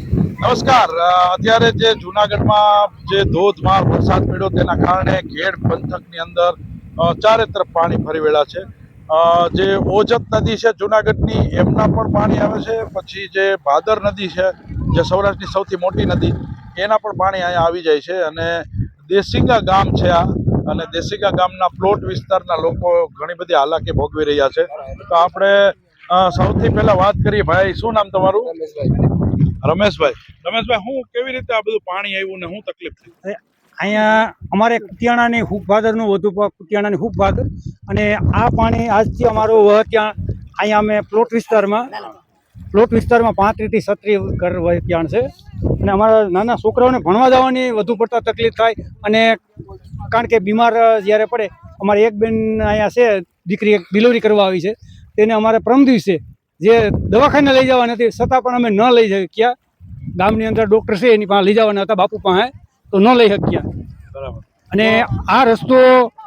નમસ્કાર. અત્યારે જે જુનાગઢમાં જે ધોધમાર વરસાદ પડ્યો તેના કારણે ઘેડ પંથકની અંદર ચારે તરફ પાણી ફરી વળ્યા છે. જે ઓજત નદી છે જુનાગઢની, એમના પણ પાણી આવે છે. પછી જે ભાદર નદી છે, જે સૌરાષ્ટ્રની સૌથી મોટી નદી, એના પણ પાણી અહીંયા આવી જાય છે. અને દેસિંગા ગામ છે આ. અને દેશિંગા ગામના પ્લોટ વિસ્તારના લોકો ઘણી બધી હાલાકી ભોગવી રહ્યા છે. તો આપણે સૌથી પહેલા વાત કરીએ. ભાઈ, શું નામ તમારું? રમેશભાઈ. રમેશભાઈ હું કેવી રીતે આ બધું પાણી આવ્યું ને હું તકલીફ થઈ? અહીંયા અમારે કુતિયાણાની હુકભાદરનું વધુ કુતિયાણાની હૂક ભાદર અને આ પાણી આજથી અમારું વહ ત્યાં અહીંયા અમે પ્લોટ વિસ્તારમાં પ્લોટ વિસ્તારમાં પાંત્રીસથી સત્રી ઘર ત્યાં છે. અને અમારા નાના છોકરાઓને ભણવા જવાની વધુ પડતા તકલીફ થાય અને કારણ કે બીમાર જ્યારે પડે અમારે એક બેન અહીંયા છે દીકરી એક ડિલિવરી કરવા આવી છે. તેને અમારે પરમ દિવસે જે દવાખાને લઈ જવાના હતી છતાં પણ અમે ન લઈ શક્યા. ગામની અંદર ડૉક્ટર છે એની પાસે લઈ જવાના હતા બાપુ પાસે તો ન લઈ શક્યા. બરાબર. અને આ રસ્તો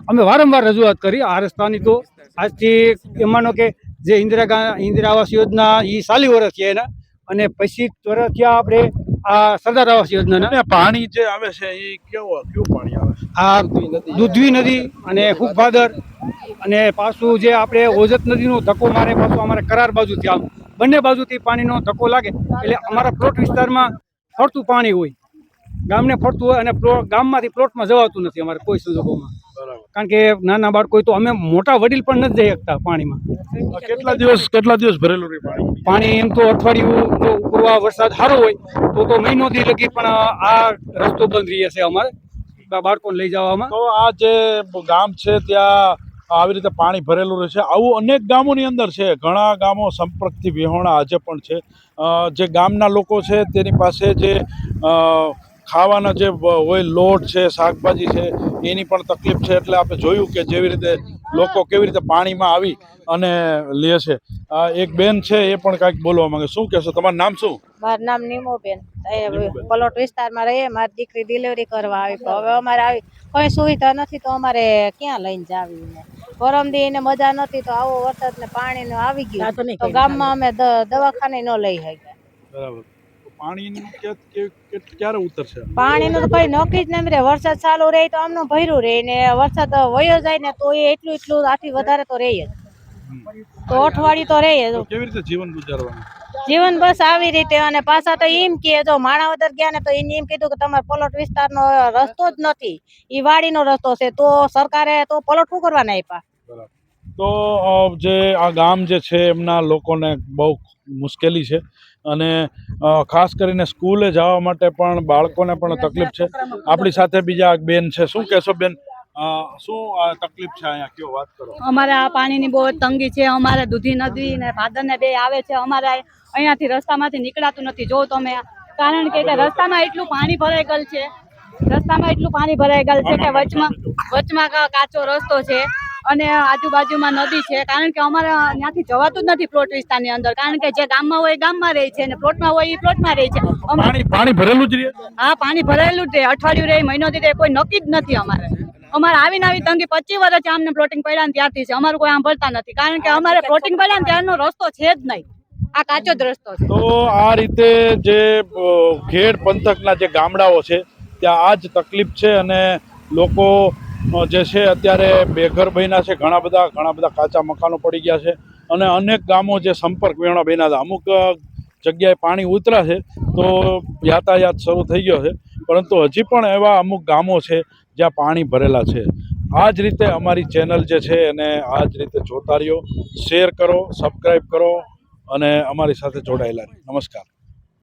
અમે વારંવાર રજૂઆત કરી આ રસ્તાની તો આજથી માનો કે જે ઇન્દિરા ગાંધી ઇન્દિરા આવાસ યોજના એ સાલી વર્ષ છે એના અને પછી થયા આપણે આ સરદાર આવાસ યોજનાના. પાણી જે આવે છે એ કેવું કેવું પાણી આવે છે? આ દૂધવી નદી અને ફૂગભાદર અને પાછું જે આપણે ઓજત નદીનો ધક્કો મારે પાછું અમારે કરાર બાજુથી આવું. બંને બાજુથી પાણીનો ધક્કો લાગે એટલે અમારા પ્લોટ વિસ્તારમાં ફરતું પાણી હોય. ગામને ફરતું હોય અને ગામમાંથી પ્લોટમાં જવાતું નથી અમારે કોઈ સંજોગોમાં. કારણ કે નાના બાળકો તો અમે મોટા વડીલ પણ નથી જઈ શકતા પાણીમાં. કેટલા દિવસ કેટલા દિવસ ભરેલું રહે પાણી? પાણી એમ તો અઠવાડિયું જો પૂર્વા વરસાદ સારો હોય તો તો મહિનોથી લગી પણ આ રસ્તો બંધ રહી છે અમારે બાળકોને લઈ જવામાં. તો આ જે ગામ છે ત્યાં આવી રીતે પાણી ભરેલું રહે છે. આવું અનેક ગામોની અંદર છે. ઘણા ગામો સંપર્કથી વિહોણા આજે પણ છે. જે ગામના લોકો છે તેની પાસે જે ખાવાના જે હોય લોટ છે શાકભાજી છે એની પણ તકલીફ છે. એટલે આપણે જોયું કે જેવી રીતે લોકો કેવી રીતે પાણીમાં આવી અને લે છે. એક બેન છે એ પણ કાંઈક બોલવા માંગે. શું કહેશો? તમારું નામ શું? મારું નામ નીમોબેન. પલોટ વિસ્તારમાં રહીએ. મારી દીકરી ડિલિવરી કરવા આવી. તો હવે અમારે આવી કોઈ સુવિધા નથી તો અમારે ક્યાં લઈને જાવી ને ગરમદી ને મજા નતી તો આવો વરસાદ ને પાણી નું આવી ગયું. તો ગામમાં અમે દવાખાને ન લઈ શક્યા બરાબર. પાણીનું તો કઈ નક્કી જ નહીં રે વરસાદ ચાલુ રહે તો આમનું ભર્યું રહે ને વરસાદ વયો જાય ને તો એ એટલું એટલું આથી વધારે તો રહે જ. તો અઠવાડિયું તો રહે કેવી રીતે જીવન ગુજારવાનું? જીવન બસ આવી રીતે અને પાછા તો એમ કે જો માણાવદર ગયા ને તો એને એમ કીધું કે તમારે પલોટ વિસ્તારનો રસ્તો જ નથી. ઈ વાડીનો રસ્તો છે, તો સરકારે તો પલોટ શું કરવાના આપ્યા તો જે આ ગામ જે છે, એમના લોકોને બહુ મુશ્કેલી છે અને ખાસ કરીને સ્કૂલે જવા માટે પણ બાળકોને પણ તકલીફ છે. આપણી સાથે બીજા બેન છે. શું કહેશો બેન? શું તકલીફ છે અહીંયા? કયો વાત કરો? અમારે આ પાણીની બહુ જ તંગી છે. અમારે દૂધી નદી ને ભાદર ને બે આવે છે. અમારે અહીંયાથી રસ્તામાંથી નીકળાતું નથી. જો તમે. કારણ કે કે રસ્તામાં એટલું પાણી ભરાઈ ગયેલ છે. રસ્તામાં એટલું પાણી ભરાઈ ગયેલ છે કે વચમાં વચમાં કાચો રસ્તો છે અને આજુબાજુમાં નદી છે. કારણ કે અમારે ત્યાંથી જવાતું જ નથી પ્લોટ વિસ્તારની અંદર. કારણ કે જે ગામમાં હોય એ ગામમાં રહે છે અને પ્લોટમાં હોય એ પ્લોટમાં રહે છે. પાણી પાણી ભરેલું જ રહે? હા પાણી ભરાયેલું જ રહે. અઠવાડિયું રહે મહિનોથી રહે કોઈ નક્કી જ નથી અમારે. અમારે આવીને આવી તંગી પચીસ વર્ષ અમને પ્લોટિંગ પડ્યા ને ત્યારથી છે. અમારું કોઈ સાંભળતા નથી. કારણ કે અમારે પ્લોટિંગ પડ્યા ને ત્યારનો રસ્તો છે જ નહીં. આ કાચો જ રસ્તો છે. તો આ રીતે જે ખેડ પંથકના જે ગામડાઓ છે ત્યાં આ જ તકલીફ છે અને લોકો જે છે અત્યારે બેઘર બન્યા છે ઘણા બધા ઘણા બધા કાચા મકાનો પડી ગયા છે અને અનેક ગામો જે સંપર્ક વેણા બન્યા હતા અમુક જગ્યાએ પાણી ઉતરા છે તો યાતાયાત શરૂ થઈ ગયો છે. પરંતુ હજી પણ એવા અમુક ગામો છે જ્યાં પાણી ભરેલા છે. આ જ રીતે અમારી ચેનલ જે છે એને આ જ રીતે જોતા રહ્યો. શેર કરો સબસ્ક્રાઈબ કરો અને અમારી સાથે જોડાયેલા નમસ્કાર.